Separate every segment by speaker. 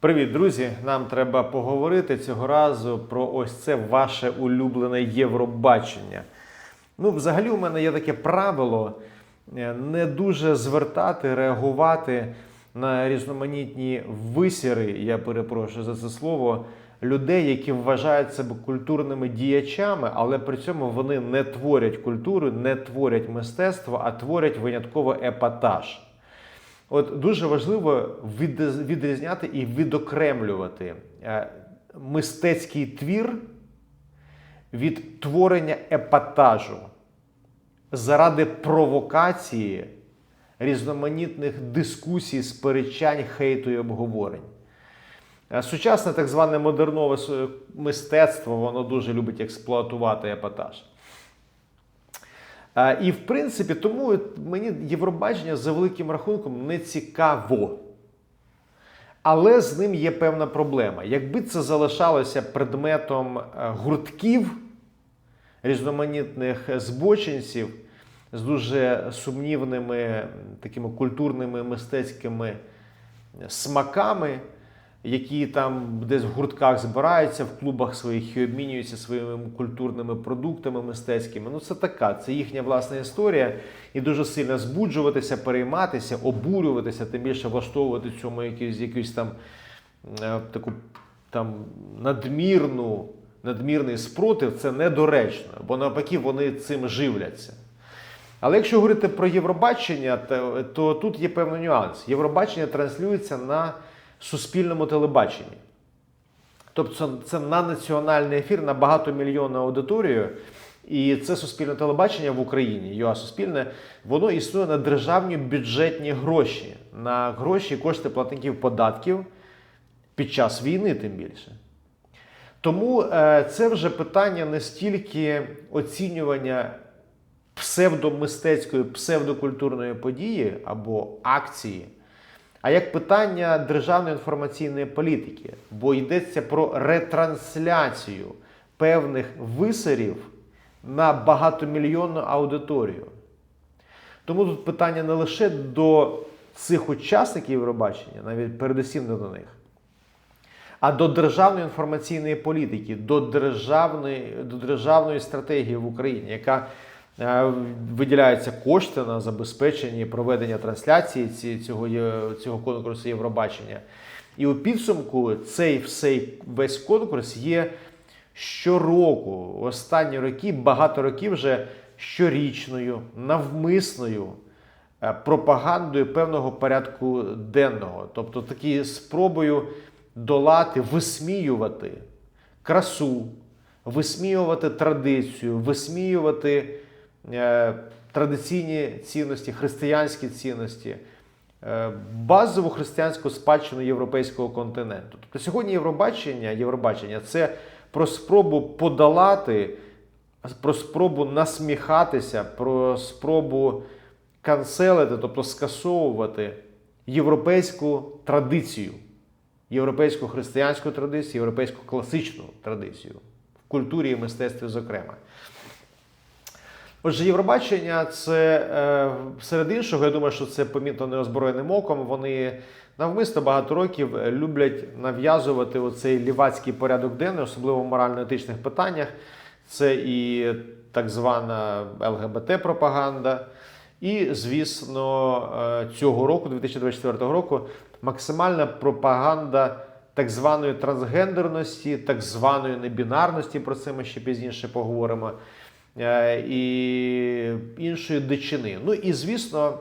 Speaker 1: Привіт, друзі! Нам треба поговорити цього разу про ось це ваше улюблене Євробачення. Ну, взагалі, у мене є таке правило е, не дуже звертати, реагувати на різноманітні висіри, я перепрошую за це слово, людей, які вважають себе культурними діячами, але при цьому вони не творять культуру, не творять мистецтво, а творять винятково епатаж. От дуже важливо відрізняти і відокремлювати е, мистецький твір від творення епатажу заради провокації різноманітних дискусій, сперечань, хейту і обговорень. Е, Сучасне так зване модернове мистецтво, воно дуже любить експлуатувати епатаж. І в принципі, тому мені Євробачення за великим рахунком не цікаво. Але з ним є певна проблема. Якби це залишалося предметом е, гуртків різноманітних збочинців з дуже сумнівними такими культурними мистецькими смаками, які там десь в гуртках збираються, в клубах своїх і обмінюються своїми культурними продуктами мистецькими. Ну це така, це їхня власна історія. І дуже сильно збуджуватися, перейматися, обурюватися, тим більше влаштовувати цьому якусь, якусь там е, таку там надмірну, надмірний спротив, це недоречно, бо навпаки вони цим живляться. Але якщо говорити про Євробачення, то, то тут є певний нюанс. Євробачення транслюється на суспільному телебаченні. Тобто це, на національний ефір на багатомільйонну аудиторію. І це суспільне телебачення в Україні, ЮА Суспільне, воно існує на державні бюджетні гроші, на гроші і кошти платників податків під час війни, тим більше. Тому е, це вже питання не стільки оцінювання псевдомистецької, псевдокультурної події або акції, а як питання державної інформаційної політики, бо йдеться про ретрансляцію певних висерів на багатомільйонну аудиторію. Тому тут питання не лише до цих учасників Євробачення, навіть передусім не до них, а до державної інформаційної політики, до державної, до державної стратегії в Україні, яка виділяються кошти на забезпечення проведення трансляції цього, цього конкурсу Євробачення. І у підсумку цей всей весь конкурс є щороку, останні роки, багато років вже щорічною, навмисною е, пропагандою певного порядку денного, тобто такі спробою долати, висміювати красу, висміювати традицію, висміювати е, традиційні цінності, християнські цінності, е, базову християнську спадщину європейського континенту. Тобто сьогодні Євробачення, Євробачення це про спробу подолати, про спробу насміхатися, про спробу канцелити, тобто скасовувати європейську традицію, європейську християнську традицію, європейську класичну традицію в культурі і мистецтві, зокрема. Отже, Євробачення це е, серед іншого, я думаю, що це помітно неозброєним оком. Вони навмисно багато років люблять нав'язувати оцей лівацький порядок денний, особливо в морально-етичних питаннях. Це і так звана ЛГБТ-пропаганда. І, звісно, е, цього року, 2024 року, максимальна пропаганда так званої трансгендерності, так званої небінарності, про це ми ще пізніше поговоримо, і іншої дичини. Ну і звісно,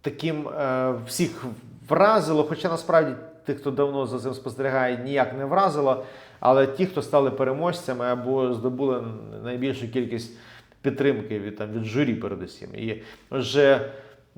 Speaker 1: таким е, всіх вразило, хоча насправді тих, хто давно за цим спостерігає, ніяк не вразило. Але ті, хто стали переможцями або здобули найбільшу кількість підтримки від, там, від журі, передусім. І вже,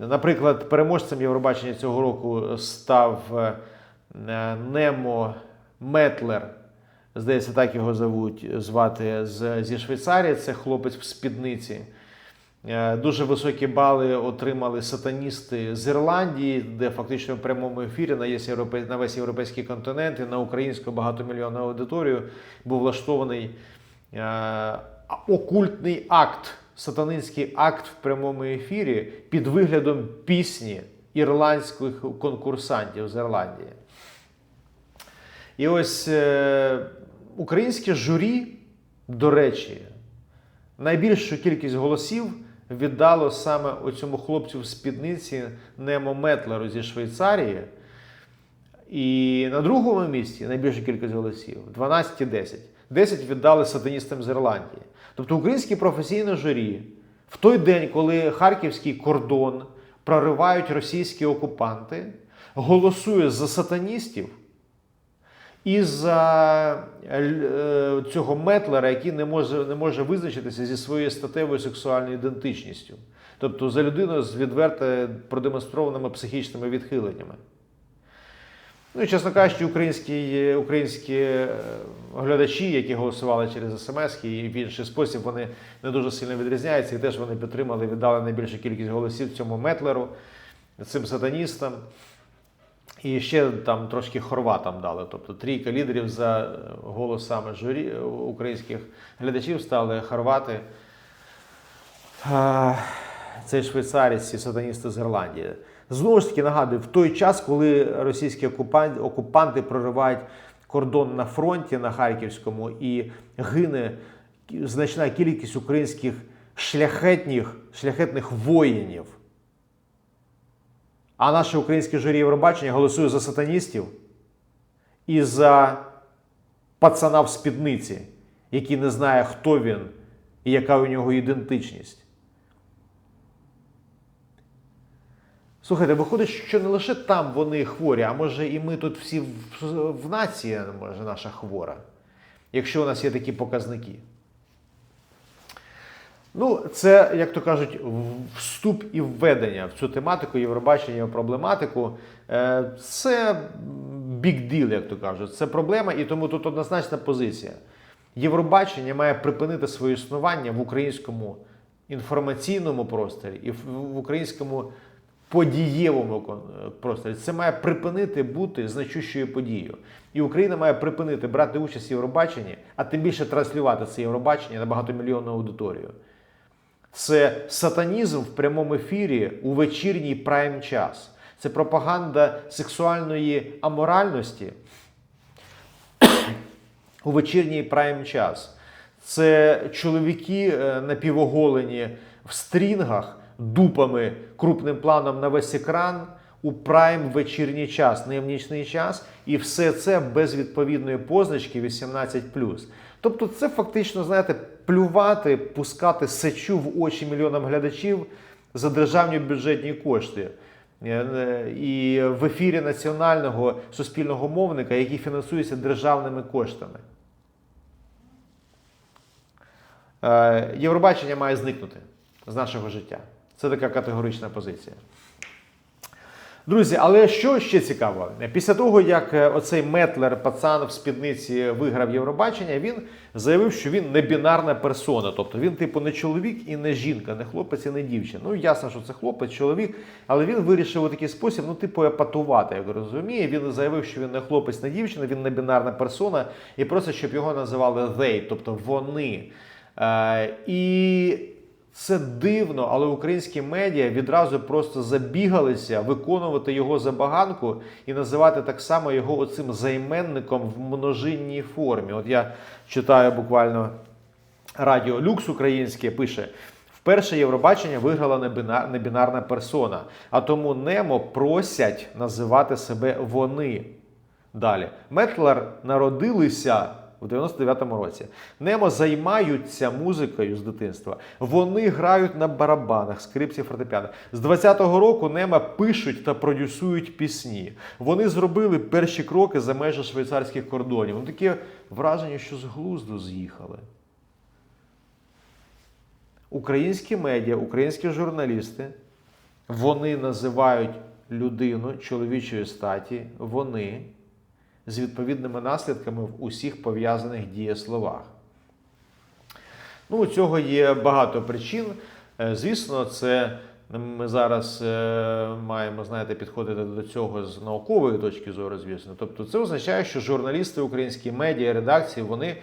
Speaker 1: наприклад, переможцем Євробачення цього року став е, Немо Метлер. Здається, так його зовуть, звати з, зі Швейцарії. Це хлопець в спідниці. Е, Дуже високі бали отримали сатаністи з Ірландії, де фактично в прямому ефірі на, на весь європейський континент і на українську багатомільйонну аудиторію був влаштований е, окультний акт, сатанинський акт в прямому ефірі під виглядом пісні ірландських конкурсантів з Ірландії. І ось е, українське журі, до речі, найбільшу кількість голосів віддало саме оцьому хлопцю в спідниці Немо Метлеру зі Швейцарії. І на другому місці найбільша кількість голосів 12 і 10. 10 віддали сатаністам з Ірландії. Тобто українське професійне журі в той день, коли харківський кордон проривають російські окупанти, голосує за сатаністів і за е, цього метлера, який не може, не може визначитися зі своєю статевою сексуальною ідентичністю. Тобто за людиною з відверто продемонстрованими психічними відхиленнями. Ну і чесно кажучи, українські, українські е, глядачі, які голосували через смс і в інший спосіб, вони не дуже сильно відрізняються, і теж вони підтримали, віддали найбільшу кількість голосів цьому метлеру, цим сатаністам. І ще там трошки хорватам дали. Тобто трійка лідерів за голосами журі е, українських глядачів стали хорвати. Це швейцарець сатаністи з Ірландії. Знову ж таки нагадую, в той час, коли російські окупанти, окупанти проривають кордон на фронті на Харківському і гине значна кількість українських шляхетних, шляхетних воїнів. А наше українське журі Євробачення голосує за сатаністів і за пацана в спідниці, який не знає, хто він і яка у нього ідентичність. Слухайте, виходить, що не лише там вони хворі, а може і ми тут всі в, в нації, може, наша хвора, якщо у нас є такі показники. Ну, це, як то кажуть, вступ і введення в цю тематику, Євробачення, проблематику. Е, Це big deal, як то кажуть. Це проблема, і тому тут однозначна позиція. Євробачення має припинити своє існування в українському інформаційному просторі і в українському подієвому просторі. Це має припинити бути значущою подією. І Україна має припинити брати участь в Євробаченні, а тим більше транслювати це Євробачення на багатомільйонну аудиторію. Це сатанізм в прямому ефірі у вечірній прайм час. Це пропаганда сексуальної аморальності у вечірній прайм час. Це чоловіки е, напівоголені в стрінгах, дупами крупним планом на весь екран у прайм вечірній час, не нічний час, і все це без відповідної позначки 18. Тобто, це фактично, знаєте, плювати, пускати сечу в очі мільйонам глядачів за державні бюджетні кошти. Е, І в ефірі національного суспільного мовника, який фінансується державними коштами. Е, Євробачення має зникнути з нашого життя. Це така категорична позиція. Друзі, але що ще цікаво, після того, як е, оцей Метлер пацан в спідниці виграв Євробачення, він заявив, що він не бінарна персона. Тобто він, типу, не чоловік і не жінка, не хлопець і не дівчина. Ну, ясно, що це хлопець, чоловік, але він вирішив у такий спосіб, ну, типу, епатувати, як розуміє. Він заявив, що він не хлопець, не дівчина, він не бінарна персона, і просить, щоб його називали they, тобто вони. Е, І це дивно, але українські медіа відразу просто забігалися виконувати його забаганку і називати так само його оцим займенником в множинній формі. От я читаю буквально Радіо Люкс українське пише. Вперше Євробачення виграла небінарна персона, а тому Немо просять називати себе вони. Далі. Метлер народилися у 99-му році. Немо займаються музикою з дитинства. Вони грають на барабанах, скрипці, фортепіано. З 20-го року Нема пишуть та продюсують пісні. Вони зробили перші кроки за межі швейцарських кордонів. Ну таке враження, що з глузду з'їхали. Українські медіа, українські журналісти, вони називають людину чоловічої статі, вони з відповідними наслідками в усіх пов'язаних дієсловах. Ну, у цього є багато причин. Е, звісно, це ми зараз е, маємо знаєте, підходити до цього з наукової точки зору, звісно. Тобто, це означає, що журналісти українські медіа, редакції, вони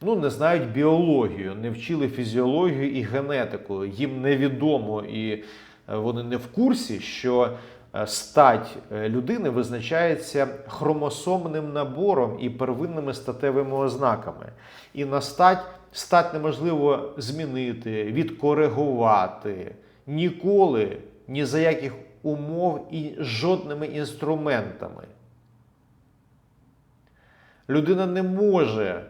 Speaker 1: ну, не знають біологію, не вчили фізіологію і генетику. Їм невідомо і е, вони не в курсі, що стать е, людини визначається хромосомним набором і первинними статевими ознаками. І на стать стать неможливо змінити, відкоригувати ніколи, ні за яких умов і жодними інструментами. Людина не може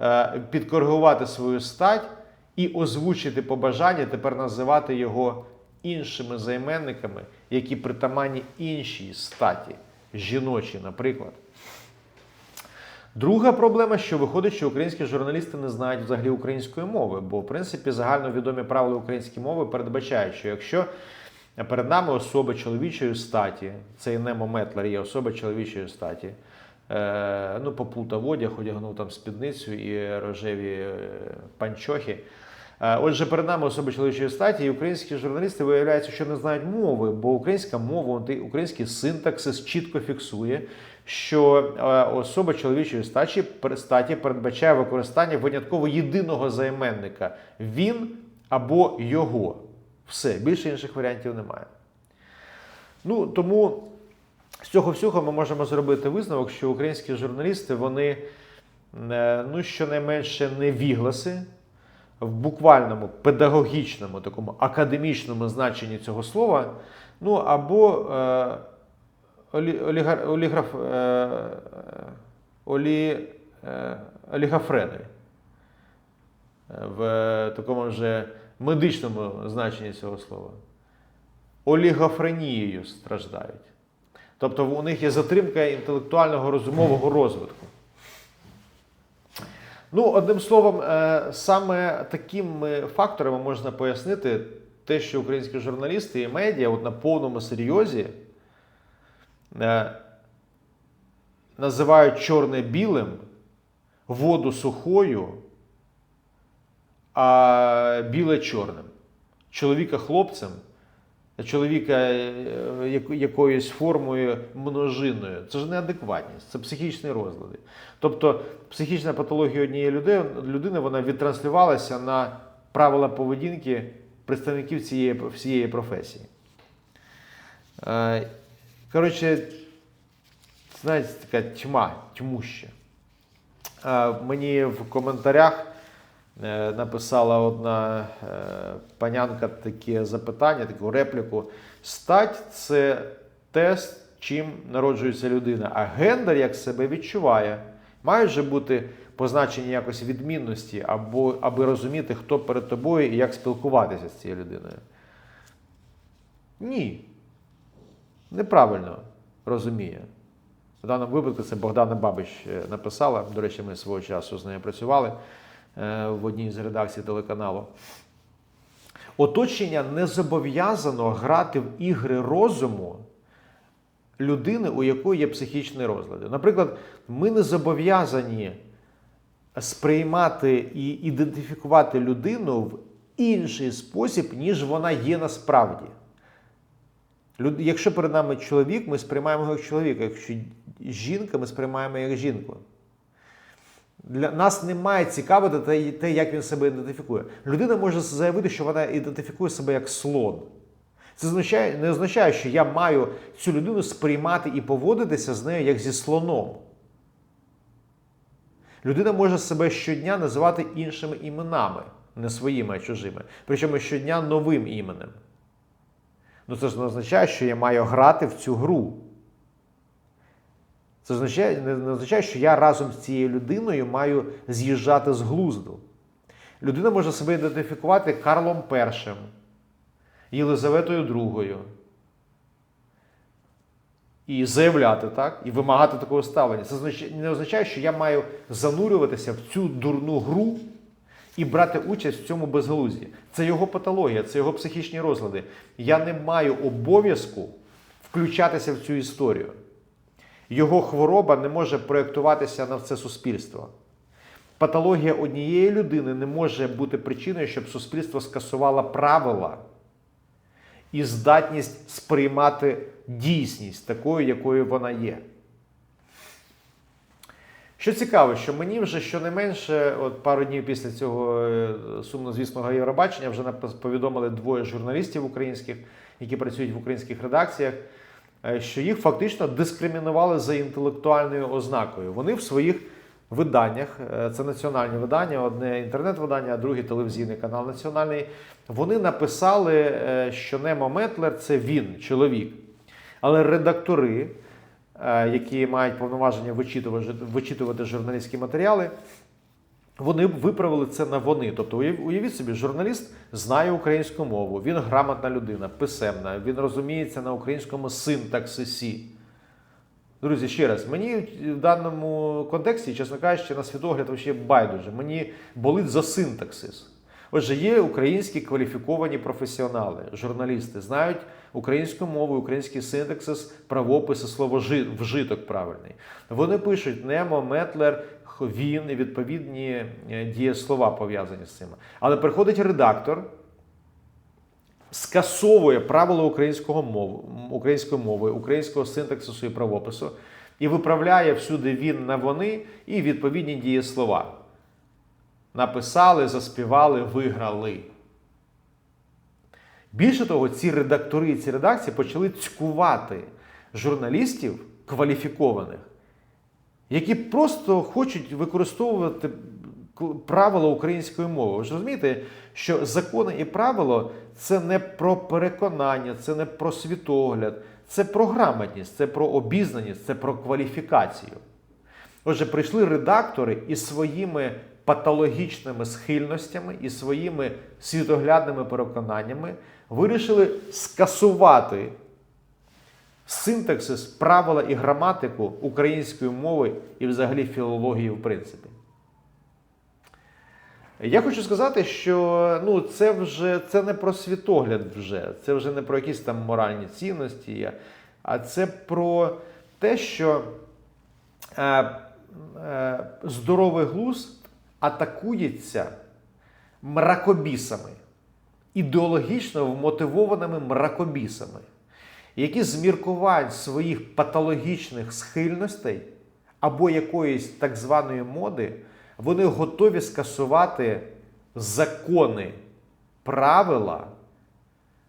Speaker 1: е, підкоригувати свою стать і озвучити побажання, тепер називати його іншими займенниками, які притаманні іншій статі, жіночій, наприклад. Друга проблема, що виходить, що українські журналісти не знають взагалі української мови, бо в принципі загальновідомі правила української мови передбачають, що якщо перед нами особа чоловічої статі, цей Немо Метлер є особа чоловічої статі, е, ну, поплутав одяг, одягнув там спідницю і рожеві е, панчохи. Е, Отже, перед нами особи чоловічої статі, і українські журналісти виявляється, що не знають мови, бо українська мова, український синтаксис чітко фіксує, що е, особа чоловічої статі, статі передбачає використання винятково єдиного займенника він або його. Все, більше інших варіантів немає. Ну, тому з цього всього ми можемо зробити висновок, що українські журналісти, вони е, ну, щонайменше не вігласи в буквальному педагогічному, такому академічному значенні цього слова, ну або е, олі, олігар, оліграф, е, олі, е, олігофрени в такому вже медичному значенні цього слова. Олігофренією страждають. Тобто у них є затримка інтелектуального розумового розвитку. Ну, одним словом, е, саме такими факторами можна пояснити те, що українські журналісти і медіа от на повному серйозі е, називають чорне білим, воду сухою, а біле чорним. Чоловіка хлопцем, чоловіка е, якоюсь формою множиною. Це ж неадекватність, це психічні розлади. Тобто психічна патологія однієї людини, вона відтранслювалася на правила поведінки представників цієї, всієї професії. Е, Коротше, знаєте, така тьма, тьмуща. Е, Мені в коментарях написала одна е, панянка таке запитання, таку репліку. Стать це тест, чим народжується людина, а гендер як себе відчуває. Мають же бути позначені якось відмінності, або, аби розуміти, хто перед тобою і як спілкуватися з цією людиною. Ні. Неправильно розуміє. В даному випадку це Богдана Бабич е, написала. До речі, ми свого часу з нею працювали е, в одній з редакцій телеканалу. Оточення не зобов'язано грати в ігри розуму людини, у якої є психічні розлади. Наприклад, ми не зобов'язані сприймати і ідентифікувати людину в інший спосіб, ніж вона є насправді. Якщо перед нами чоловік, ми сприймаємо його як чоловіка. Якщо жінка, ми сприймаємо як жінку. Для нас не має цікавити те, як він себе ідентифікує. Людина може заявити, що вона ідентифікує себе як слон. Це означає, не означає, що я маю цю людину сприймати і поводитися з нею як зі слоном. Людина може себе щодня називати іншими іменами, не своїми, а чужими. Причому щодня новим іменем. Ну це ж не означає, що я маю грати в цю гру. Це означає, не означає, що я разом з цією людиною маю з'їжджати з глузду. Людина може себе ідентифікувати Карлом І, Єлизаветою II. І заявляти так, і вимагати такого ставлення. Це не означає, що я маю занурюватися в цю дурну гру і брати участь в цьому безглузді. Це його патологія, це його психічні розлади. Я не маю обов'язку включатися в цю історію. Його хвороба не може проєктуватися на все суспільство. Патологія однієї людини не може бути причиною, щоб суспільство скасувало правила і здатність сприймати дійсність такою, якою вона є. Що цікаво, що мені вже щонайменше, от пару днів після цього е, сумнозвісного Євробачення вже повідомили двоє журналістів українських, які працюють в українських редакціях, що їх фактично дискримінували за інтелектуальною ознакою. Вони в своїх виданнях, е, це національні видання, одне інтернет-видання, а друге телевізійний канал національний. Вони написали, е, що Немо Метлер це він, чоловік. Але редактори, е, які мають повноваження вичитувати, вичитувати журналістські матеріали, вони виправили це на вони. Тобто, уявіть собі, журналіст знає українську мову, він грамотна людина, писемна, він розуміється на українському синтаксисі. Друзі, ще раз, мені в даному контексті, чесно кажучи, на світогляд вообще байдуже. Мені болить за синтаксис. Отже, є українські кваліфіковані професіонали, журналісти, знають українську мову, український синтаксис, правописи, слово вжиток правильний. Вони пишуть Немо, Метлер, він і відповідні е, дієслова пов'язані з цим. Але приходить редактор, скасовує правила українського мови, української мови, українського синтаксису і правопису і виправляє всюди він на вони і відповідні дієслова. Написали, заспівали, виграли. Більше того, ці редактори і ці редакції почали цькувати журналістів кваліфікованих, які просто хочуть використовувати правила української мови. Ви ж розумієте, що закони і правила це не про переконання, це не про світогляд, це про грамотність, це про обізнаність, це про кваліфікацію. Отже, прийшли редактори із своїми патологічними схильностями і своїми світоглядними переконаннями вирішили скасувати синтаксис, правила і граматику української мови і взагалі філології в принципі. Я хочу сказати, що ну, це вже це не про світогляд вже, це вже не про якісь там моральні цінності, а це про те, що е, е, здоровий глузд атакується мракобісами, ідеологічно вмотивованими мракобісами, які з міркувань своїх патологічних схильностей або якоїсь так званої моди, вони готові скасувати закони, правила,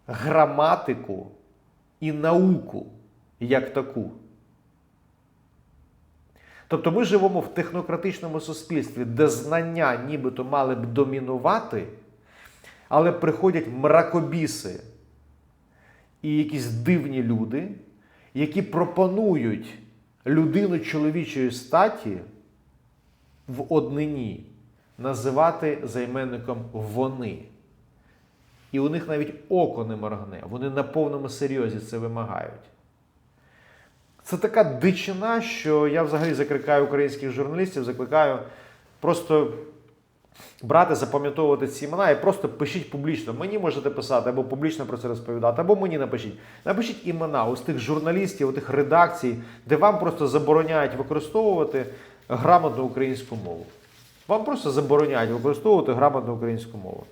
Speaker 1: граматику і науку як таку. Тобто ми живемо в технократичному суспільстві, де знання нібито мали б домінувати, але приходять мракобіси і якісь дивні люди, які пропонують людину чоловічої статі в однині називати займенником вони. І у них навіть око не моргне, вони на повному серйозі це вимагають. Це така дичина, що я взагалі закликаю українських журналістів, закликаю просто брати, запам'ятовувати ці імена і просто пишіть публічно. Мені можете писати, або публічно про це розповідати, або мені напишіть. Напишіть імена ось тих журналістів, тих редакцій, де вам просто забороняють використовувати грамотну українську мову. Вам просто забороняють використовувати грамотну українську мову.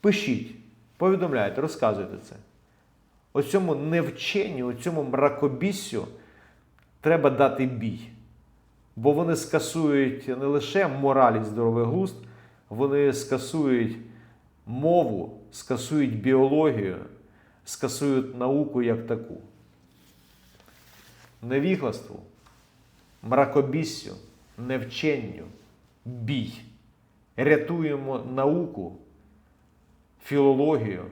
Speaker 1: Пишіть, повідомляйте, розказуйте це. Оцьому невченню, оцьому мракобіссю треба дати бій. Бо вони скасують не лише мораль і здоровий глузд, вони скасують мову, скасують біологію, скасують науку як таку. Невігластву, мракобіссю, невченню, бій. Рятуємо науку, філологію,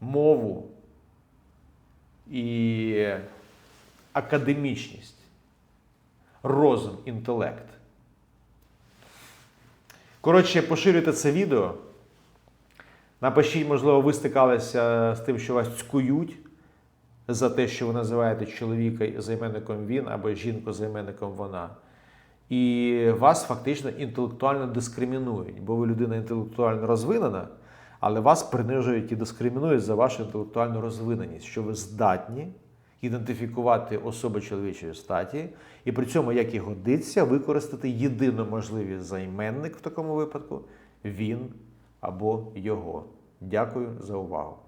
Speaker 1: мову і академічність, розум, інтелект. Коротше, поширюйте це відео. Напишіть, можливо, ви стикалися з тим, що вас цькують за те, що ви називаєте чоловіка займенником він або жінку займенником вона. І вас фактично інтелектуально дискримінують, бо ви людина інтелектуально розвинена, але вас принижують і дискримінують за вашу інтелектуальну розвиненість, що ви здатні ідентифікувати особи чоловічої статі, і при цьому, як і годиться, використати єдино можливий займенник в такому випадку він або його. Дякую за увагу.